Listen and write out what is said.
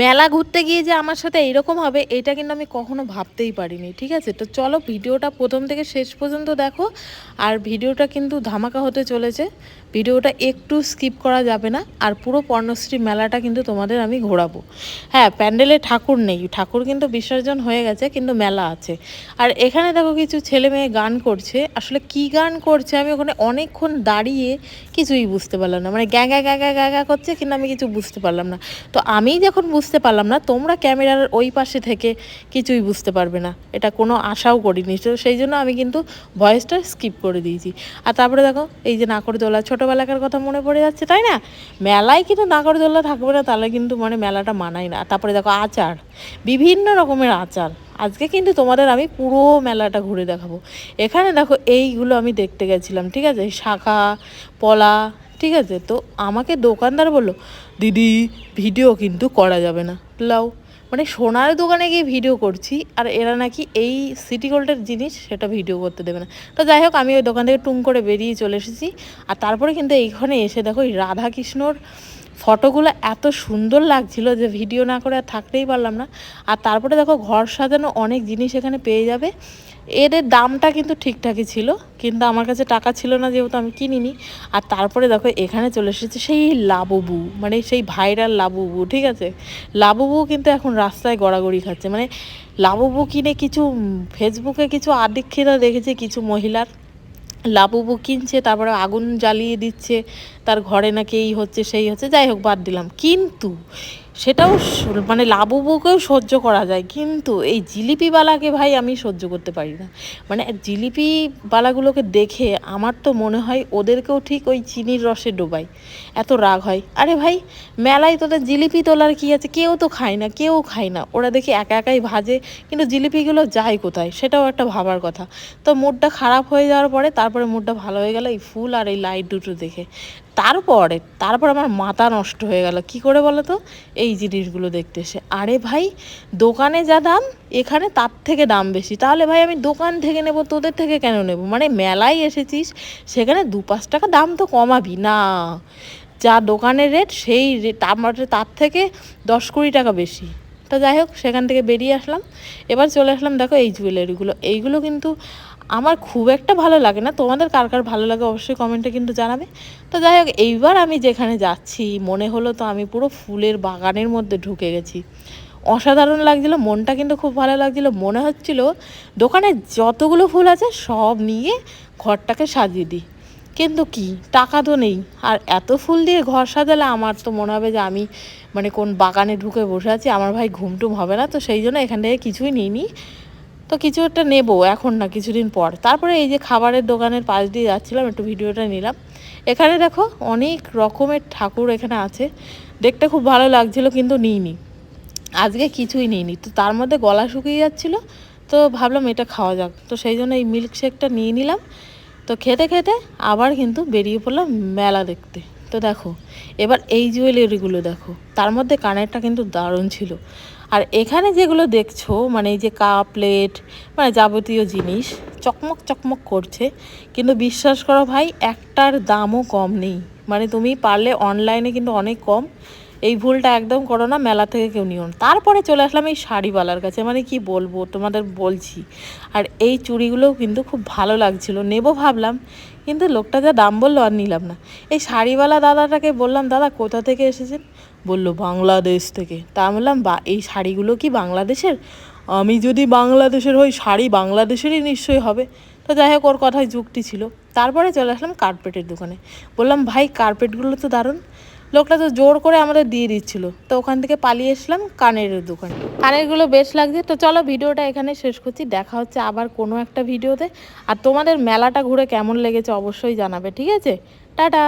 মেলা ঘুরতে গিয়ে যে আমার সাথে এইরকম হবে, এটা কিন্তু আমি কখনো ভাবতেই পারিনি, ঠিক আছে? তো চলো ভিডিওটা প্রথম থেকে শেষ পর্যন্ত দেখো, আর ভিডিওটা কিন্তু ধামাকা হতে চলেছে। ভিডিওটা একটু স্কিপ করা যাবে না, আর পুরো পর্ণশ্রী মেলাটা কিন্তু তোমাদের আমি ঘোরাবো। হ্যাঁ প্যান্ডেলে ঠাকুর নেই, ঠাকুর কিন্তু বিসর্জন হয়ে গেছে, কিন্তু মেলা আছে। আর এখানে দেখো কিছু ছেলে মেয়ে গান করছে, আসলে কি গান করছে আমি ওখানে অনেকক্ষণ দাঁড়িয়ে কিছুই বুঝতে পারলাম না মানে গ্যাঁ গ্যাঁ গ্যাঁ গ্যাঁ গ্যাঁ করছে, কিন্তু আমি কিছু বুঝতে পারলাম না। তো আমি যখন বুঝতে পারলাম না। তোমরা ক্যামেরার ওই পাশে থেকে কিছুই বুঝতে পারবে না। এটা কোনো আশাও করিনি। তো সেই জন্য আমি কিন্তু ভয়েসটা স্কিপ করে দিয়েছি। আর তারপরে দেখো, এই যে নাকরদোলা ছোটোবেলাকার কথা মনে পড়ে যাচ্ছে, তাই না? মেলায় কিন্তু নাকরদোলা থাকবে না, তাহলে কিন্তু মানে মেলাটা মানায় না। তারপরে দেখো, আচার। বিভিন্ন রকমের আচার। আজকে কিন্তু তোমাদের আমি পুরো মেলাটা ঘুরে দেখাবো। এখানে দেখো, এইগুলো আমি দেখতে গেছিলাম, ঠিক আছে? শাখা, পলা ঠিক আছে? তো আমাকে দোকানদার বলল, দিদি, ভিডিও কিন্তু করা যাবে না। লাও মানে সোনার দোকানে গিয়ে ভিডিও করছি, আর এরা নাকি এই সিটি গোল্ডের জিনিস সেটা ভিডিও করতে দেবে না। তো যাই হোক, আমি ওই দোকান থেকে টুম করে বেরিয়ে চলে এসেছি, আর তারপরে কিন্তু এইখানে এসে দেখো এই রাধাকৃষ্ণর ফটোগুলো এত সুন্দর লাগছিল যে ভিডিও না করে আর থাকতেই পারলাম না। আর তারপরে দেখো ঘর সাজানো অনেক জিনিস এখানে পেয়ে যাবে। এদের দামটা কিন্তু ঠিকঠাকই ছিল, কিন্তু আমার কাছে টাকা ছিল না যেহেতু আমি কিনিনি। আর তারপরে দেখো এখানে চলে এসেছে সেই লাবুবু মানে সেই ভাইরাল লাবুবু, ঠিক আছে? লাবুবু কিন্তু এখন রাস্তায় গড়াগড়ি খাচ্ছে। মানে লাবুবু কিনে কিছু ফেসবুকে কিছু আদিক্ষিতা দেখেছে কিছু মহিলার। লাবুবু কিনছে, তারপরে আগুন জ্বালিয়ে দিচ্ছে, তার ঘরে নাকি এই হচ্ছে, সেই হচ্ছে, যাই হোক বাদ দিলাম। কিন্তু সেটাও মানে লাবুবুকেও সহ্য করা যায়। কিন্তু এই জিলিপিওয়ালাকে ভাই আমি সহ্য করতে পারি না। মানে জিলিপিওয়ালাগুলোকে দেখে আমার তো মনে হয় ওদেরকেও ঠিক ওই চিনির রসে ডোবাই এত রাগ হয়। আরে ভাই, মেলায় তোদের জিলিপি তোলার কি আছে? কেউ তো খায় না, কেউ খায় না। ওরা দেখি একা একাই ভাজে, কিন্তু জিলিপিগুলো যায় কোথায়? সেটাও একটা ভাবার কথা। তো মুডটা খারাপ হয়ে যাওয়ার পরে তারপরে মুডটা ভালো হয়ে গেল এই ফুল আর এই লাইট দুটো দেখে। তারপরে, তারপর আমার মাথা নষ্ট হয়ে গেল। কি করে বলো তো এই জিনিসগুলো দেখতে এসে। আরে ভাই, দোকানে যা দাম, এখানে তার থেকে দাম বেশি। তাহলে ভাই আমি দোকান থেকে নেব, তোদের থেকে কেন নেব? মানে মেলায় এসেছিস, সেখানে দু পাঁচ টাকা দাম তো কমাবি। না, যা দোকানের রেট সেই তার মানে তার থেকে দশ কুড়ি টাকা বেশি। তো যাই হোক, সেখান থেকে বেরিয়ে আসলাম। এবার চলে আসলাম, দেখো এই জুয়েলারিগুলো এইগুলো কিন্তু আমার খুব একটা ভালো লাগে না। তোমাদের কার কার ভালো লাগে অবশ্যই কমেন্টে কিন্তু জানাবে। তো যাই হোক, এইবার আমি যেখানে যাচ্ছি, মনে হলো তো আমি পুরো ফুলের বাগানের মধ্যে ঢুকে গেছি। অসাধারণ লাগছিল, মনটা কিন্তু খুব ভালো লাগছিল। মনে হচ্ছিল দোকানে যতগুলো ফুল আছে সব নিয়ে ঘরটাকে সাজিয়ে দিই। কিন্তু কি, টাকা তো নেই। আর এত ফুল দিয়ে ঘর সাজালে আমার তো মনে হবে যে আমি মানে কোন বাগানে ঢুকে বসে আছি। আমার ভাই ঘুমটুম হবে না, তো সেই জন্য এখান থেকে কিছুই নিইনি। তো কিছু একটা নেব এখন না, কিছুদিন পর। তারপরে এই যে খাবারের দোকানের পাশ দিয়ে যাচ্ছিলাম, একটু ভিডিওটা নিলাম। এখানে দেখো অনেক রকমের ঠাকুর এখানে আছে। দেখতে খুব ভালো লাগছিল, কিন্তু নিইনি। আজকে কিছুই নিইনি। তো তার মধ্যে গলা শুকিয়ে যাচ্ছিল, তো ভাবলাম এটা খাওয়া যাক। তো সেই জন্য এই মিল্কশেকটা নিয়ে নিলাম। তো খেতে খেতে আবার কিন্তু বেরিয়ে পড়লাম মেলা দেখতে। তো দেখো, এবার এই জুয়েলারিগুলো দেখো। তার মধ্যে কানেরটা কিন্তু দারুণ ছিল। আর এখানে যেগুলো দেখছ মানে এই যে কাপ প্লেট মানে যাবতীয় জিনিস, চকমক চকমক করছে। কিন্তু বিশ্বাস করো ভাই, একটার দামও কম নেই। মানে তুমি পারলে অনলাইনে কিন্তু অনেক কম। এই ভুলটা একদম করো না, মেলা থেকে কেউ নিও না। তারপরে চলে আসলাম এই শাড়িওয়ালার কাছে মানে কি বলব তোমাদের বলছি। আর এই চুড়িগুলোও কিন্তু খুব ভালো লাগছিল, নেব ভাবলাম, কিন্তু লোকটা যা দাম বলল আর নিলাম না। এই শাড়িওয়ালা দাদাটাকে বললাম, দাদা, কোথা থেকে এসেছেন? বলল, বাংলাদেশ থেকে। তা বললাম, বা, এই শাড়িগুলো কি বাংলাদেশের? আমি যদি বাংলাদেশের হই, শাড়ি বাংলাদেশেরই নিশ্চয়ই হবে। তো যাই হোক, ওর কথায় যুক্তি ছিল। তারপরে চলে আসলাম কার্পেটের দোকানে। বললাম, ভাই, কার্পেটগুলো তো দারুণ। লোকটা তো জোর করে আমাদের দিয়ে দিচ্ছিল। তো ওখান থেকে পালিয়ে এসলাম কানের দোকানে। কানেরগুলো বেশ লাগছে। তো চলো ভিডিওটা এখানে শেষ করছি। দেখা হচ্ছে আবার কোনো একটা ভিডিওতে। আর তোমাদের মেলাটা ঘুরে কেমন লেগেছে অবশ্যই জানাবে, ঠিক আছে? টাটা!